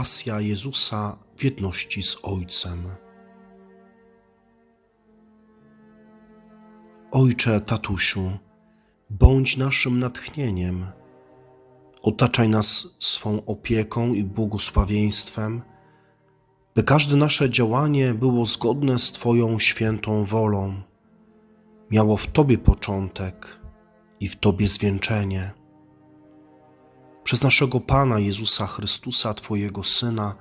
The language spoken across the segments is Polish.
pasja Jezusa w jedności z Ojcem. Ojcze, tatusiu, bądź naszym natchnieniem. Otaczaj nas swą opieką i błogosławieństwem, by każde nasze działanie było zgodne z Twoją świętą wolą, miało w Tobie początek i w Tobie zwieńczenie. Przez naszego Pana Jezusa Chrystusa, Twojego Syna,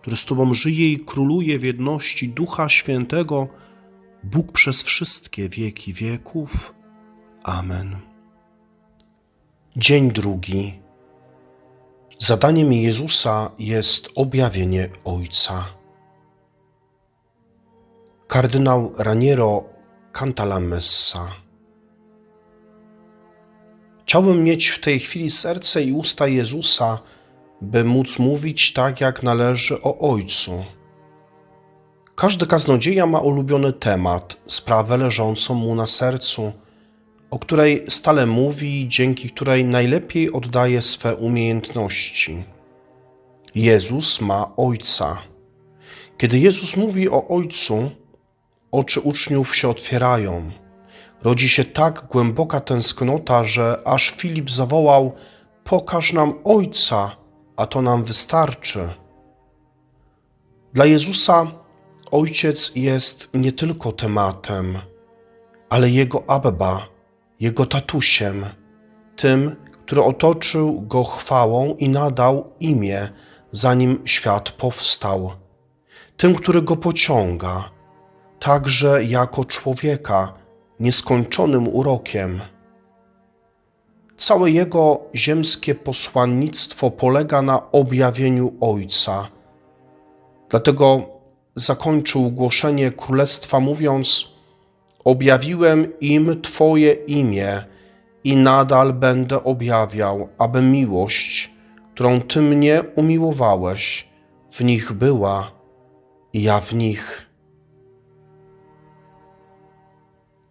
który z Tobą żyje i króluje w jedności Ducha Świętego, Bóg przez wszystkie wieki wieków. Amen. Dzień drugi. Zadaniem Jezusa jest objawienie Ojca. Kardynał Raniero Cantalamessa. Chciałbym mieć w tej chwili serce i usta Jezusa, by móc mówić tak, jak należy o Ojcu. Każdy kaznodzieja ma ulubiony temat, sprawę leżącą mu na sercu, o której stale mówi, dzięki której najlepiej oddaje swe umiejętności. Jezus ma Ojca. Kiedy Jezus mówi o Ojcu, oczy uczniów się otwierają. Rodzi się tak głęboka tęsknota, że aż Filip zawołał: Pokaż nam Ojca, a to nam wystarczy. Dla Jezusa Ojciec jest nie tylko tematem, ale Jego Abba, Jego tatusiem, tym, który otoczył Go chwałą i nadał imię, zanim świat powstał, tym, który Go pociąga, także jako człowieka, nieskończonym urokiem. Całe Jego ziemskie posłannictwo polega na objawieniu Ojca. Dlatego zakończył głoszenie królestwa, mówiąc: Objawiłem im Twoje imię i nadal będę objawiał, aby miłość, którą Ty mnie umiłowałeś, w nich była i ja w nich.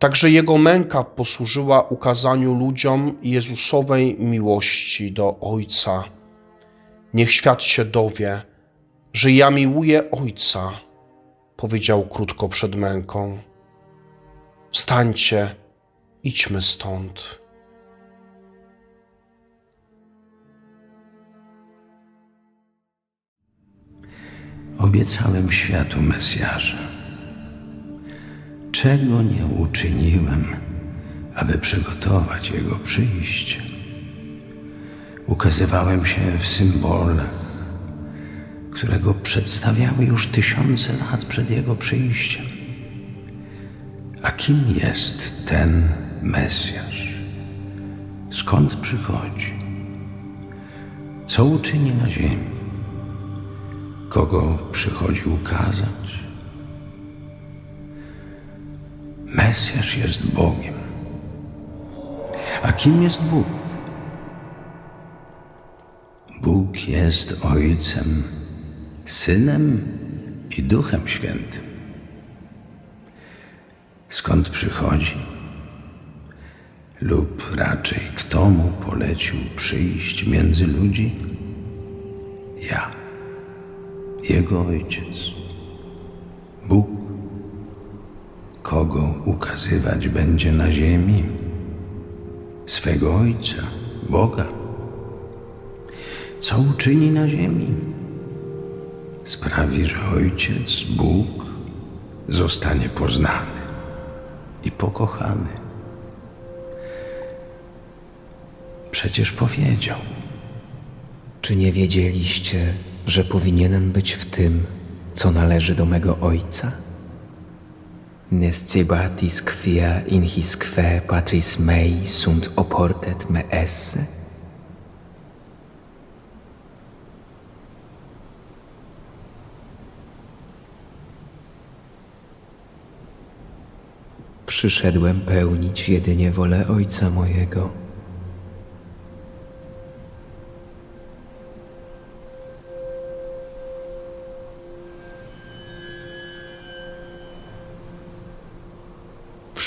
Także Jego męka posłużyła ukazaniu ludziom Jezusowej miłości do Ojca. Niech świat się dowie, że ja miłuję Ojca powiedział krótko przed męką. Wstańcie, idźmy stąd. Obiecałem światu Mesjasza. Czego nie uczyniłem, aby przygotować Jego przyjście? Ukazywałem się w symbolach, którego przedstawiały już tysiące lat przed Jego przyjściem. A kim jest ten Mesjasz? Skąd przychodzi? Co uczyni na ziemi? Kogo przychodzi ukazać? Mesjasz jest Bogiem. A kim jest Bóg? Bóg jest Ojcem Synem i Duchem Świętym. Skąd przychodzi? Lub raczej kto mu polecił przyjść między ludzi? Ja, Jego Ojciec, Bóg. Kogo ukazywać będzie na ziemi? Swego Ojca, Boga. Co uczyni na ziemi? sprawi, że Ojciec, Bóg, zostanie poznany i pokochany. Przecież powiedział. Czy nie wiedzieliście, że powinienem być w tym, co należy do mego Ojca? Nescebatis quia in his que patris mei sunt oportet me esse? Przyszedłem pełnić jedynie wolę Ojca mojego.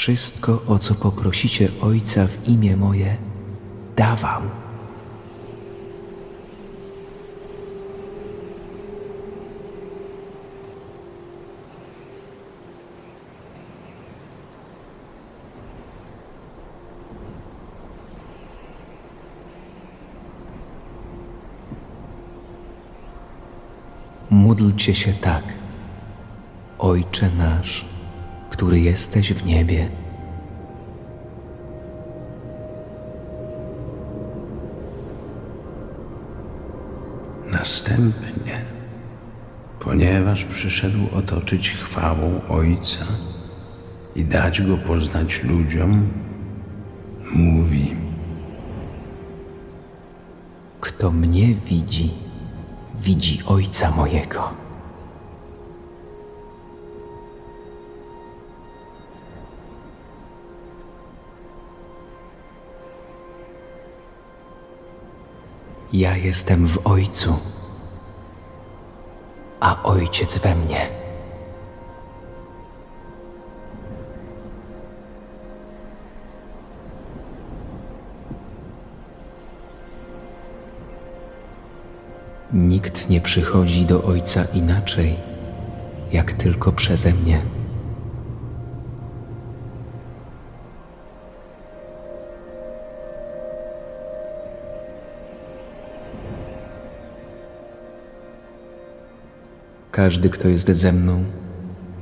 Wszystko, o co poprosicie Ojca w imię moje, da wam. Módlcie się tak, Ojcze nasz który jesteś w niebie, Następnie, ponieważ przyszedł otoczyć chwałą Ojca i dać Go poznać ludziom, mówi: kto mnie widzi, widzi Ojca mojego. Ja jestem w Ojcu, a Ojciec we mnie. Nikt nie przychodzi do Ojca inaczej, jak tylko przeze mnie. Każdy, kto jest ze mną,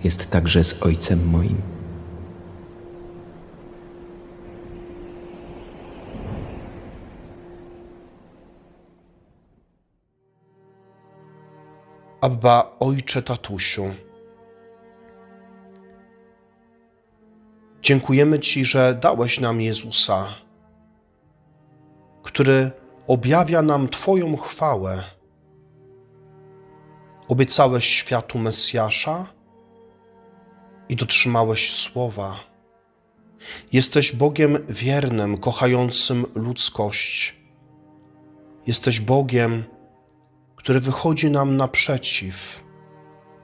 jest także z Ojcem moim. Abba, ojcze tatusiu. Dziękujemy Ci, że dałeś nam Jezusa, który objawia nam Twoją chwałę. Obiecałeś światu Mesjasza i dotrzymałeś słowa. Jesteś Bogiem wiernym, kochającym ludzkość. Jesteś Bogiem, który wychodzi nam naprzeciw,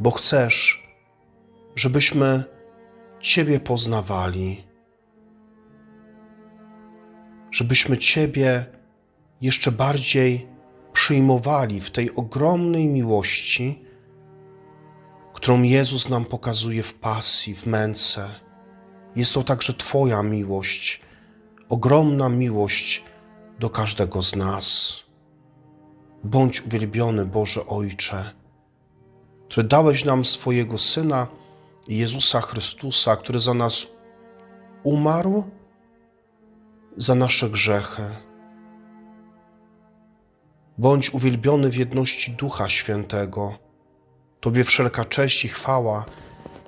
bo chcesz, żebyśmy Ciebie poznawali, żebyśmy Ciebie jeszcze bardziej przyjmowali w tej ogromnej miłości, którą Jezus nam pokazuje w pasji, w męce. Jest to także Twoja miłość, ogromna miłość do każdego z nas. Bądź uwielbiony, Boże Ojcze, który dałeś nam swojego Syna, Jezusa Chrystusa, który za nas umarł, za nasze grzechy. Bądź uwielbiony w jedności Ducha Świętego. Tobie wszelka cześć i chwała,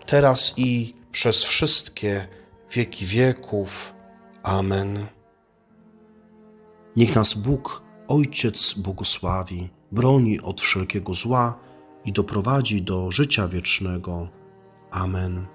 teraz i przez wszystkie wieki wieków. Amen. Niech nas Bóg, Ojciec błogosławi, broni od wszelkiego zła i doprowadzi do życia wiecznego. Amen.